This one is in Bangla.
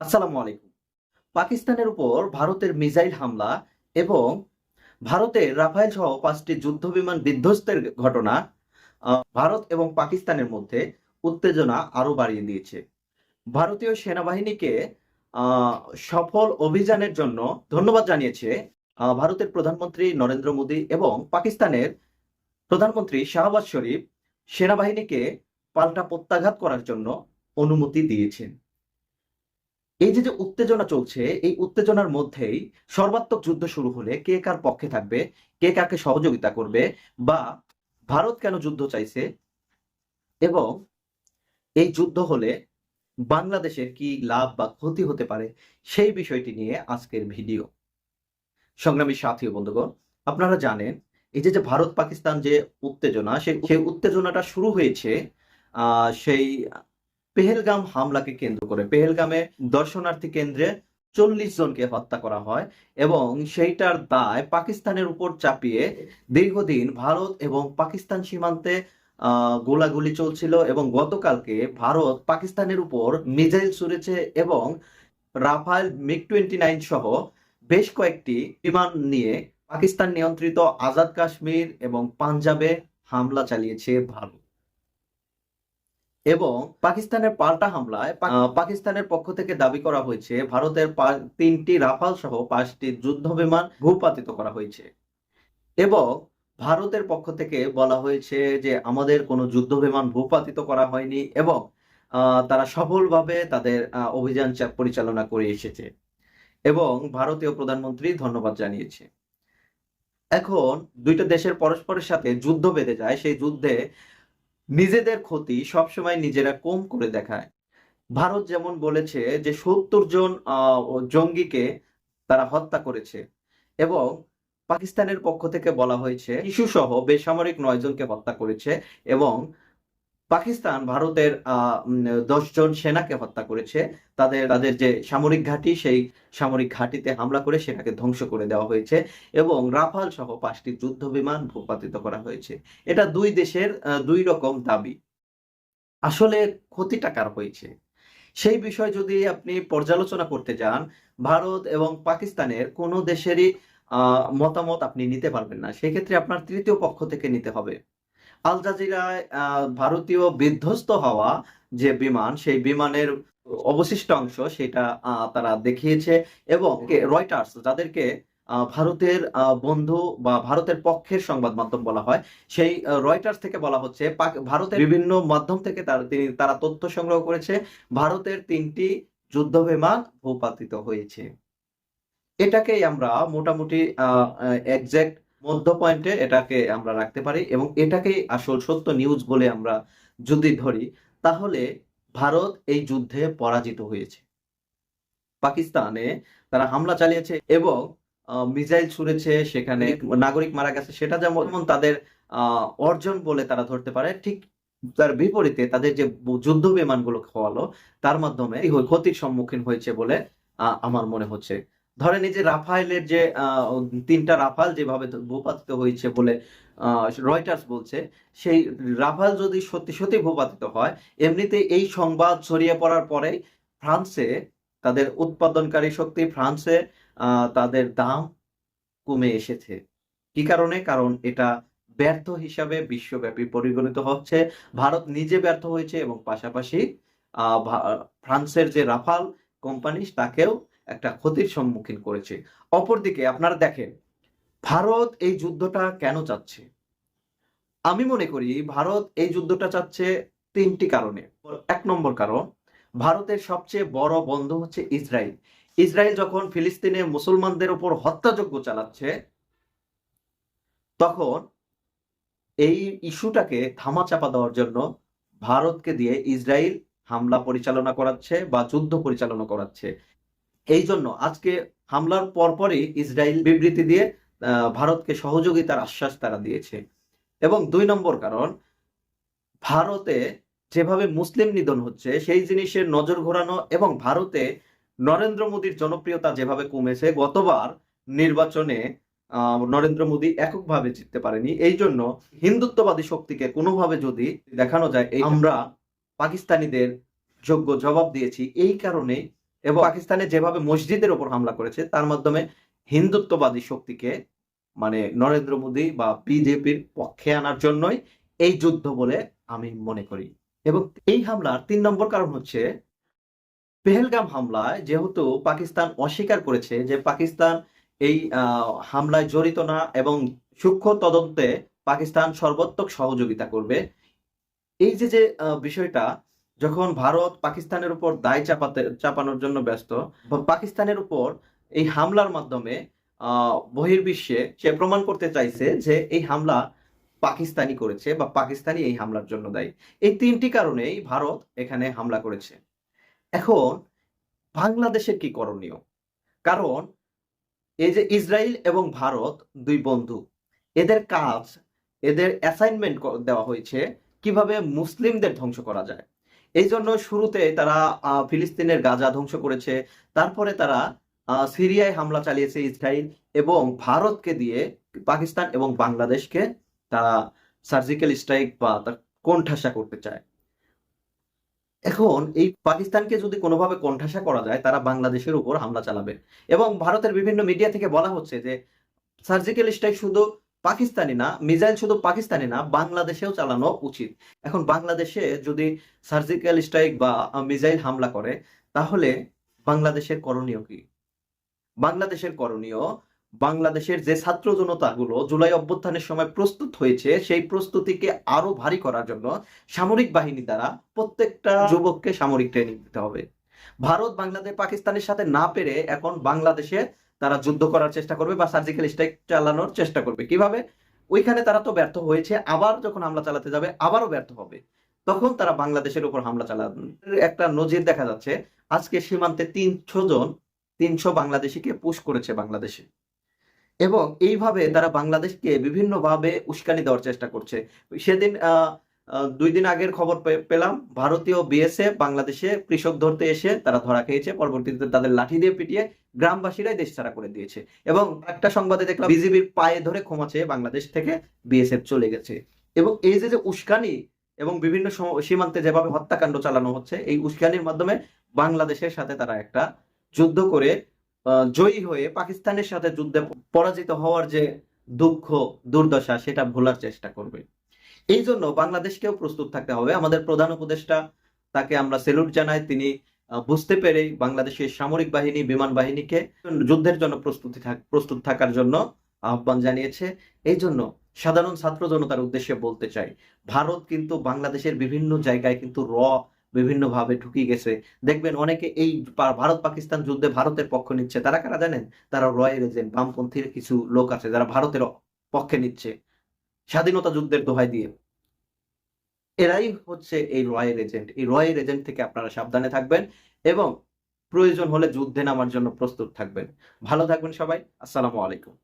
আসসালামু আলাইকুম। পাকিস্তানের উপর ভারতের মিসাইল হামলা এবং ভারতের রাফায়েল সহ পাঁচটি যুদ্ধ বিমান বিধ্বস্তের ঘটনা ভারত এবং পাকিস্তানের মধ্যে উত্তেজনা আরও বাড়িয়ে দিয়েছে। ভারতীয় সেনাবাহিনীকে সফল অভিযানের জন্য ধন্যবাদ জানিয়েছে ভারতের প্রধানমন্ত্রী নরেন্দ্র মোদী এবং পাকিস্তানের প্রধানমন্ত্রী শাহবাজ শরীফ সেনাবাহিনীকে পাল্টা প্রত্যাঘাত করার জন্য অনুমতি দিয়েছেন। এই যে যে উত্তেজনা চলছে, এই উত্তেজনার মধ্যেই সর্বাত্মক যুদ্ধ শুরু হলে কে কার পক্ষে থাকবে, কে কাকে সহযোগিতা করবে বা ভারত কেন যুদ্ধ চাইছে? এবং এই যুদ্ধ হলে বাংলাদেশের কি লাভ বা ক্ষতি হতে পারে সেই বিষয়টি নিয়ে আজকের ভিডিও। সংগ্রামী সাথী বন্ধুগণ, আপনারা জানেন, এই যে যে ভারত পাকিস্তান যে উত্তেজনা, সেই উত্তেজনাটা শুরু হয়েছে সেই পেহেলগাম হামলাকে কেন্দ্র করে। পেহেলগামে দর্শনার্থী কেন্দ্রে চল্লিশ জনকে হত্যা করা হয় এবং সেইটার দায় পাকিস্তানের উপর চাপিয়ে দীর্ঘদিন ভারত এবং পাকিস্তান সীমান্তে গোলাগুলি চলছিল এবং গতকালকে ভারত পাকিস্তানের উপর মিজাইল ছুড়েছে এবং রাফাল মিগ টোয়েন্টি নাইন সহ বেশ কয়েকটি বিমান নিয়ে পাকিস্তান নিয়ন্ত্রিত আজাদ কাশ্মীর এবং পাঞ্জাবে হামলা চালিয়েছে ভারত। এবং পাকিস্তানের পাল্টা হামলায় পাকিস্তানের পক্ষ থেকে দাবি করা হয়েছে, ভারতের তিনটি রাফাল সহ পাঁচটি যুদ্ধ বিমান ভূপাতিত করা হয়েছে। এবং ভারতের পক্ষ থেকে বলা হয়েছে যে আমাদের কোনো যুদ্ধ বিমান ভূপাতিত করা হয়নি এবং তারা সফলভাবে তাদের অভিযান পরিচালনা করে এসেছে। এবং ভারতীয় প্রধানমন্ত্রী ধন্যবাদ জানিয়েছে। এখন দুইটা দেশের পরস্পরের সাথে যুদ্ধ বেঁধে যায়। সেই যুদ্ধে নিজেদের ক্ষতি সবসময় নিজেরা কম করে দেখায়। ভারত যেমন বলেছে যে, সত্তর জন জঙ্গিকে তারা হত্যা করেছে এবং পাকিস্তানের পক্ষ থেকে বলা হয়েছে শিশু সহ বেসামরিক নয় জনকে হত্যা করেছে এবং পাকিস্তান, ভারতের আহ দশ জন সেনাকে হত্যা করেছে। তাদের তাদের যে সামরিক ঘাঁটি, সেই সামরিক ঘাঁটিতে হামলা করে সেটাকে ধ্বংস করে দেওয়া হয়েছে এবং রাফাল সহ পাঁচটি যুদ্ধ বিমান ভূপাতিত করা হয়েছে। এটা দুই দেশের দুই রকম দাবি। আসলে ক্ষতি টাকার হয়েছে? সেই বিষয় যদি আপনি পর্যালোচনা করতে যান, ভারত এবং পাকিস্তানের কোনো দেশেরই মতামত আপনি নিতে পারবেন না। সেক্ষেত্রে আপনার তৃতীয় পক্ষ থেকে নিতে হবে। আল জাজিরায় ভারতীয় বিধ্বস্ত হওয়া যে বিমান, সেই বিমানের অবশিষ্ট অংশ সেটা তারা দেখিয়েছে এবং রয়টার্স, যাদেরকে ভারতের বন্ধু বা ভারতের পক্ষের সংবাদ মাধ্যম বলা হয়, সেই রয়টার্স থেকে বলা হচ্ছে ভারতের বিভিন্ন মাধ্যম থেকে তারা তথ্য সংগ্রহ করেছে, ভারতের তিনটি যুদ্ধ বিমান ভূপাতিত হয়েছে। এটাকেই আমরা মোটামুটি আহ এক্সাক্ট মধ্য পয়েন্টে এটাকে আমরা রাখতে পারি এবং এটাকেই আসল সত্য নিউজ বলে আমরা যদি ধরি, তাহলে ভারত এই যুদ্ধে পরাজিত হয়েছে। পাকিস্তানে তারা হামলা চালিয়েছে এবং মিসাইল ছুড়েছে, সেখানে নাগরিক মারা গেছে, সেটা যেমন তাদের অর্জন বলে তারা ধরতে পারে। ঠিক তার বিপরীতে তাদের যে যুদ্ধ বিমানগুলো খোয়ালো, তার মাধ্যমে ক্ষতির সম্মুখীন হয়েছে বলে আমার মনে হচ্ছে। ধরেন এই যে রাফায়েলের যে তিনটা রাফাল যেভাবে ভূপাতিত হয়েছে বলে রয়টার্স বলছে, সেই রাফাল যদি সত্যি সত্যি ভূপাতিত হয়, এমনিতে এই সংবাদ ছড়িয়ে পড়ার পরেই ফ্রান্সে তাদের উৎপাদনকারী শক্তি ফ্রান্সে তাদের দাম কমে এসেছে। কি কারণে? কারণ এটা ব্যর্থ হিসাবে বিশ্বব্যাপী পরিগণিত হচ্ছে। ভারত নিজে ব্যর্থ হয়েছে এবং পাশাপাশি ফ্রান্সের যে রাফাল কোম্পানি, তাকেও একটা ক্ষতির সম্মুখীন করেছে। অপরদিকে আপনারা দেখেন, ভারত এই যুদ্ধটা কেন চাচ্ছে? আমি মনে করি ভারত এই যুদ্ধটা চাচ্ছে তিনটি কারণে। এক নম্বর কারণ, ভারতের সবচেয়ে বড় বন্ধু হচ্ছে ইসরায়েল। ইসরায়েল যখন ফিলিস্তিনে মুসলমানদের উপর হত্যাযজ্ঞ চালাচ্ছে, তখন এই ইস্যুটাকে ধামাচাপা দেওয়ার জন্য ভারতকে দিয়ে ইসরায়েল হামলা পরিচালনা করাচ্ছে বা যুদ্ধ পরিচালনা করাচ্ছে। এই জন্য আজকে হামলার পরপরই ইসরায়েল বিবৃতি দিয়ে ভারতকে সহযোগিতার আশ্বাস তারা দিয়েছে। এবং দুই নম্বর কারণ, ভারতে যেভাবে মুসলিম নিধন হচ্ছে, সেই জিনিসের নজর ঘোরানো এবং ভারতে নরেন্দ্র মোদীর জনপ্রিয়তা যেভাবে কমেছে, গতবার নির্বাচনে নরেন্দ্র মোদী এককভাবে জিততে পারেনি। এই জন্য হিন্দুত্ববাদী শক্তিকে কোনোভাবে যদি দেখানো যায় আমরা পাকিস্তানিদের যোগ্য জবাব দিয়েছি। এই কারণে এবং পাকিস্তানে যেভাবে মসজিদের উপর হামলা করেছে তার মাধ্যমে হিন্দুত্ববাদী শক্তিকে মানে নরেন্দ্র মোদী বা বিজেপির পক্ষে আনার জন্যই এই যুদ্ধ বলে আমি মনে করি। এবং এই হামলার তিন নম্বর কারণ হচ্ছে পেহেলগাম হামলায় যেহেতু পাকিস্তান অস্বীকার করেছে যে পাকিস্তান এই হামলায় জড়িত না এবং সূক্ষ্ম তদন্তে পাকিস্তান সর্বাত্মক সহযোগিতা করবে এই যে যে বিষয়টা যখন ভারত পাকিস্তানের উপর দায় চাপাতে, চাপানোর জন্য ব্যস্ত পাকিস্তানের উপর এই হামলার মাধ্যমে বহির্বিশ্বে সে প্রমাণ করতে চাইছে যে এই হামলা পাকিস্তানি করেছে বা পাকিস্তানি এই হামলার জন্য দায়ী। এই তিনটি কারণেই ভারত এখানে হামলা করেছে। এখন বাংলাদেশের কি করণীয়? কারণ এই যে ইসরায়েল এবং ভারত দুই বন্ধু, এদের কাজ, এদের অ্যাসাইনমেন্ট দেওয়া হয়েছে কীভাবে মুসলিমদের ধ্বংস করা যায়। এই জন্য শুরুতে তারা ফিলিস্তিনের গাজা ধ্বংস করেছে। তারপরে তারা সিরিয়ায় হামলা চালিয়েছে ইসরায়েল এবং ভারতকে দিয়ে পাকিস্তান এবং বাংলাদেশকে তারা সার্জিক্যাল স্ট্রাইক বা তা কোণঠাসা করতে চায়। এখন এই পাকিস্তানকে যদি কোনোভাবে কোণঠাসা করা যায়, তারা বাংলাদেশের উপর হামলা চালাবে। এবং ভারতের বিভিন্ন মিডিয়া থেকে বলা হচ্ছে যে সার্জিক্যাল স্ট্রাইক শুধু পাকিস্তানি না, মিসাইল শুধু পাকিস্তানি না, বাংলাদেশেও চালানো উচিত। এখন বাংলাদেশে যদি সার্জিক্যাল স্ট্রাইক বা মিসাইল হামলা করে, তাহলে বাংলাদেশের করণীয় কি? বাংলাদেশের করণীয়, বাংলাদেশের যে ছাত্র জনতাগুলো জুলাই অভ্যুত্থানের সময় প্রস্তুত হয়েছে, সেই প্রস্তুতিকে আরও ভারী করার জন্য সামরিক বাহিনী দ্বারা প্রত্যেকটা যুবককে সামরিক ট্রেনিং দিতে হবে। ভারত বাংলাদেশ পাকিস্তানের সাথে না পেরে এখন বাংলাদেশে তারা যুদ্ধ করার চেষ্টা করবে বা সার্জিক্যাল স্ট্রাইক চালানোর চেষ্টা করবে। কীভাবে? ওইখানে তারা তো ব্যর্থ হয়েছে আবার যখন হামলা চালাতে যাবে আবারও ব্যর্থ হবে। তখন তারা বাংলাদেশের উপর হামলা চালান একটা নজির দেখা যাচ্ছে। আজকে সীমান্তে তিনশো জন তিনশো বাংলাদেশিকে পুশ করেছে বাংলাদেশে। এবং এইভাবে তারা বাংলাদেশকে বিভিন্নভাবে উস্কানি দেওয়ার চেষ্টা করছে। সেদিন আহ, দুই দিন আগের খবর পেলাম, ভারতীয় বিএসএফ বাংলাদেশে কৃষক ধরতে এসে তারা ধরা খেয়েছে, পরবর্তীতে তাদের লাঠি দিয়ে পিটিয়ে গ্রামবাসীরাই দেশ ছাড়া করে দিয়েছে। এবং একটা সংবাদে দেখলাম, বিজিবির পায়ে ধরে ক্ষমা চেয়ে বাংলাদেশ থেকে বিএসএফ চলে গেছে। এবং এই যে যে উস্কানি এবং বিভিন্ন সীমান্তে যেভাবে হত্যাকাণ্ড চালানো হচ্ছে, এই উস্কানির মাধ্যমে বাংলাদেশের সাথে তারা একটা যুদ্ধ করে জয়ী হয়ে পাকিস্তানের সাথে যুদ্ধে পরাজিত হওয়ার যে দুঃখ, দুর্দশা, সেটা ভোলার চেষ্টা করবে। এই জন্য বাংলাদেশকেও প্রস্তুত থাকতে হবে। আমাদের প্রধান উপদেষ্টা তাকে আমরা সেলুট জানাই। তিনি বুঝতে পেরে বাংলাদেশের সামরিক বাহিনী, বিমান বাহিনীকে যুদ্ধের জন্য প্রস্তুতি প্রস্তুত থাকার জন্য আহ্বান জানিয়েছে। এই জন্য সাধারণ ছাত্র জনতার উদ্দেশ্যে বলতে চাই, ভারত কিন্তু বাংলাদেশের বিভিন্ন জায়গায় কিন্তু র বিভিন্ন ভাবে ঢুকে গেছে। দেখবেন অনেকে এই ভারত পাকিস্তান যুদ্ধে ভারতের পক্ষ নিচ্ছে। তারা কারা জানেন? তারা রয়ের এজেন্ট, বামপন্থীর কিছু লোক আছে যারা ভারতের পক্ষে নিচ্ছে। স্বাধীনতা যুদ্ধের দোহাই দিয়ে। এরাই হচ্ছে এই রয়ের এজেন্ট। এই রয়ের এজেন্ট থেকে আপনারা সাবধানে থাকবেন এবং প্রয়োজন হলে যুদ্ধে নামার জন্য প্রস্তুত থাকবেন। ভালো থাকবেন সবাই। আসসালামু আলাইকুম।